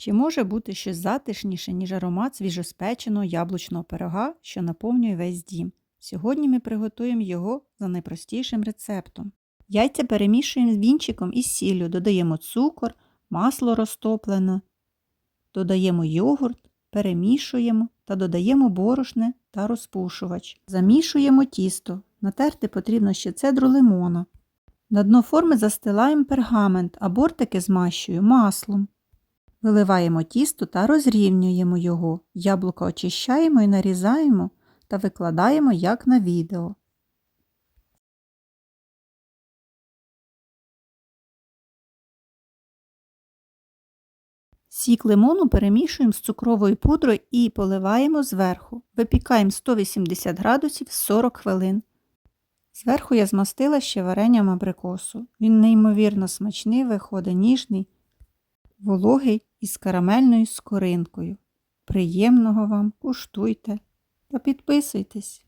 Чи може бути щось затишніше, ніж аромат свіжоспеченого яблучного пирога, що наповнює весь дім? Сьогодні ми приготуємо його за найпростішим рецептом. Яйця перемішуємо з вінчиком із сіллю, додаємо цукор, масло розтоплене, додаємо йогурт, перемішуємо та додаємо борошне та розпушувач. Замішуємо тісто. Натерти потрібно ще цедру лимона. На дно форми застилаємо пергамент, а бортики змащую маслом. Виливаємо тісто та розрівнюємо його. Яблуко очищаємо і нарізаємо та викладаємо як на відео. Сік лимону перемішуємо з цукровою пудрою і поливаємо зверху. Випікаємо 180 градусів 40 хвилин. Зверху я змастила ще варенням абрикосу. Він неймовірно смачний, виходить ніжний, вологий із карамельною скоринкою. Приємного вам, куштуйте та підписуйтесь.